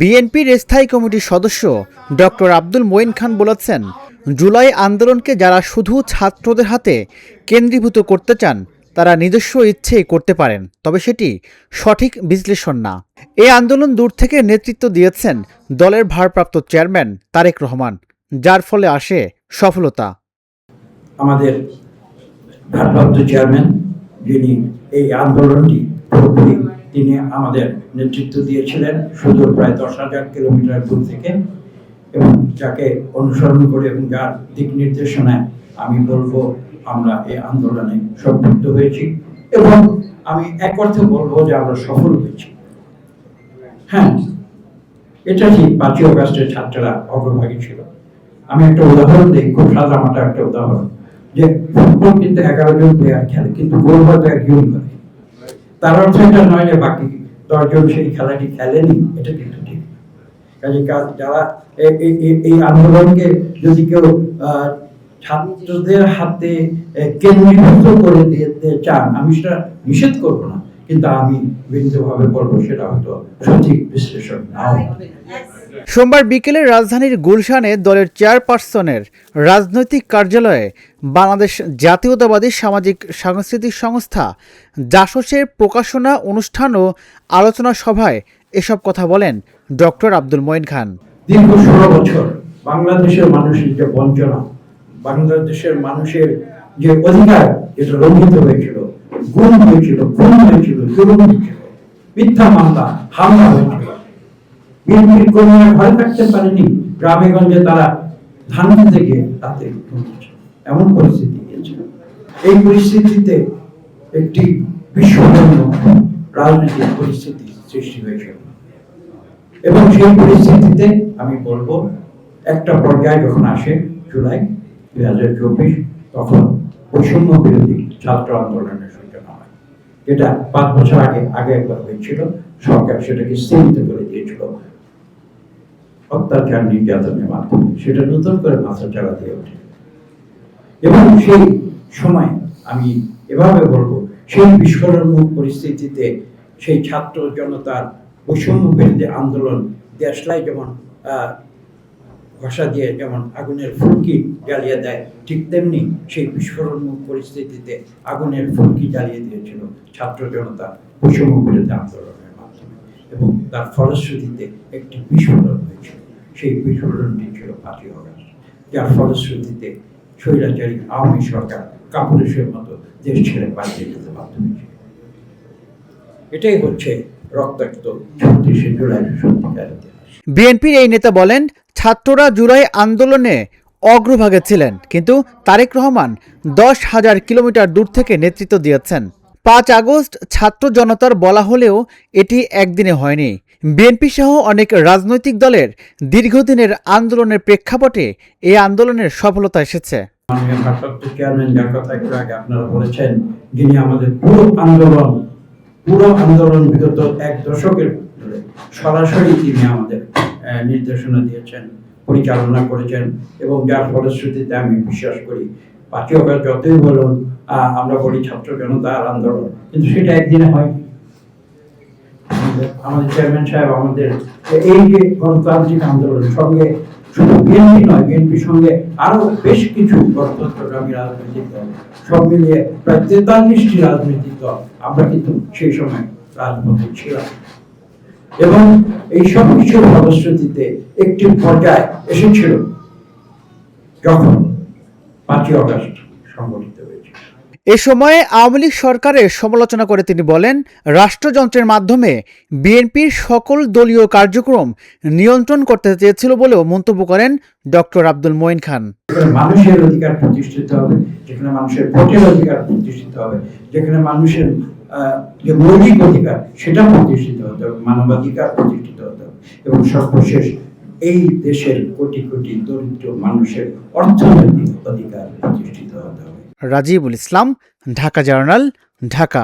বিএনপির স্থায়ী কমিটির সদস্য ডক্টর আব্দুল মঈন খান বলেছেন জুলাই আন্দোলনকে যারা শুধু ছাত্রদের হাতে কেন্দ্রীভূত করতে চান তারা নিজস্ব ইচ্ছেই করতে পারেন তবে সেটি সঠিক বিশ্লেষণ না। এ আন্দোলন দূর থেকে নেতৃত্ব দিয়েছেন দলের ভারপ্রাপ্ত চেয়ারম্যান তারেক রহমান যার ফলে আসে সফলতা। আমাদের ভারপ্রাপ্ত চেয়ারম্যান যিনি এই আন্দোলনটি তিনি আমাদের নেতৃত্ব দিয়েছিলেন সুদূর প্রায় দশ হাজার কিলোমিটার দূর থেকে। এবং যাকে অনুসরণ করে এবং যার দিক নির্দেশনায় আমি বলব, আমরা এই আন্দোলনে সম্পৃক্ত হয়েছি। এবং আমি এক অর্থে বলব যে আমরা সফল হয়েছি। হ্যাঁ এটা ঠিক পাঁচই অগাস্টের ছাত্ররা অগ্রভাগী ছিল? আমি একটা উদাহরণ দিই, খুব সাদামাটা একটা উদাহরণ। যে ফুটবল কিন্তু এগারো জন প্লেয়ার খেলে, কিন্তু গোল হয়তো একজন করে। তার এটা নয় যে বাকি দশজন সেই খেলাটি খেলেনি, এটা কিন্তু ঠিক কাজে কাজ যারা এই আন্দোলনকে যদি কেউ ছাত্রদের হাতে কেন্দ্রীভূত করে দিতে চান, আমি সেটা নিষেধ করব না কিন্তু আমি বিনীতভাবে বলব সেটা হয়তো সঠিক বিশ্লেষণ না। সোমবার বিকেলে রাজধানীর গুলশানে দলের চেয়ারপারসনের রাজনৈতিক কার্যালয়ে বাংলাদেশ জাতীয়তাবাদী সামাজিক সাংস্কৃতিক সংস্থা জাসসের প্রকাশনা অনুষ্ঠান ও আলোচনা সভায় এসব কথা বলেন ডক্টর আব্দুল মঈন খান। দীর্ঘ ষোলো বছর বাংলাদেশের মানুষের যে বঞ্চনা, বাংলাদেশের মানুষের যে অধিকার যেটা লঙ্ঘিত হয়েছিল, গুম হয়েছিল, খুন হয়েছিল হয়েছিল, মিথ্যা মামলা, হামলা হয়েছিল। থাকতে পারেনি। তারা গিয়ে এমন পরিস্থিতি গিয়েছিল এই পরিস্থিতিতে একটি বিশ্বজন্য রাজনৈতিক পরিস্থিতি সৃষ্টি হয়েছিল এবং সেই পরিস্থিতিতে আমি বলব, একটা পর্যায়ে যখন আসে জুলাই দুই হাজার চব্বিশ, তখন বৈষম্য বিরোধী ছাত্র আন্দোলনের সূচনা হয়। যেটা পাঁচ বছর আগে আগে একবার হয়েছিল। সরকার সেটাকে স্থগিত করে দিয়েছিল। অত্যাচার নির্যাতনের মাধ্যমে সেটা নতুন করে মাথা চাড়া দিয়ে ওঠে। এবং সেই সময় আমি এভাবে বলব, সেই বিস্ফোরণমুখ পরিস্থিতিতে সেই ছাত্র জনতার বৈষম্য বিরোধী আন্দোলন, দেশলাই যেমন ঘষা দিয়ে যেমন আগুনের ফুলকি জ্বালিয়ে দেয়, ঠিক তেমনি সেই বিস্ফোরণমুখ পরিস্থিতিতে আগুনের ফুলকি জ্বালিয়ে দিয়েছিল ছাত্র জনতা বৈষম্য বিরোধী আন্দোলনের মাধ্যমে এবং তার ফলশ্রুতিতে একটি বিস্ফোরণ হয়েছিল। সেই বিস্ফোরণটি ছিল পাঁচই অগস্ট যার ফলশ্রুতিতে স্বৈরাচারী আওয়ামী সরকার কাপুরুষের মতো দেশ ছেড়ে পালিয়ে যেতে বাধ্য হয়েছিল এটাই হচ্ছে রক্তাক্ত ছত্রিশে জুলাই সত্যিকার বিএনপির এই নেতা বলেন, ছাত্ররা জুলাই আন্দোলনে অগ্রভাগে ছিলেন, কিন্তু তারেক রহমান দশ হাজার কিলোমিটার দূর থেকে নেতৃত্ব দিয়েছেন। পাঁচ আগস্ট ছাত্র জনতার বলা হলেও এটি একদিনে হয়নি। বিএনপি সহ অনেক রাজনৈতিক দলের দীর্ঘদিনের আন্দোলনের প্রেক্ষাপটে এই আন্দোলনের সফলতা এসেছে। নির্দেশনা দিয়েছেন, পরিচালনা করেছেন এবং যার ফলশ্রুতিতে আমি বিশ্বাস করি অগস্ট যতই বলুন আমরা বলি ছাত্র আন্দোলন। কিন্তু সেটা একদিনে হয়। আমাদের চেয়ারম্যান সাহেব, আমাদের এই যে গণতান্ত্রিক আন্দোলনের সঙ্গে শুধু বিএনপি নয়, বিএনপির সঙ্গে আরও বেশ কিছু গণতন্ত্রগামী রাজনৈতিক দল, সব মিলিয়ে প্রায় তেতাল্লিশটি রাজনৈতিক দল আমরা কিন্তু সেই সময় রাজপথে ছিলাম। এবং এই সব কিছুর ফলশ্রুতিতে একটি পর্যায়ে এসেছিল, যখন পাঁচই অগস্ট সংগঠিত হয়েছে। এ সময়ে আওয়ামী লীগ সরকারের সমালোচনা করে তিনি বলেন রাষ্ট্রযন্ত্রের মাধ্যমে বিএনপির সকল দলীয় কার্যক্রম নিয়ন্ত্রণ করতে চেয়েছিল বলেও মন্তব্য করেন ডক্টর আব্দুল মঈন খান। মানুষের অধিকার প্রতিষ্ঠিত হবে যেখানে মানুষের ভোটের অধিকার প্রতিষ্ঠিত হবে যেখানে মানুষের যে মৌলিক অধিকার সেটা প্রতিষ্ঠিত হতে হবে মানবাধিকার প্রতিষ্ঠিত হতে হবে এবং সর্বশেষ এই দেশের কোটি কোটি দরিদ্র মানুষের অর্থনৈতিক অধিকার প্রতিষ্ঠিত হতে হবে। রাজিবুল ইসলাম, ঢাকা জার্নাল, ঢাকা।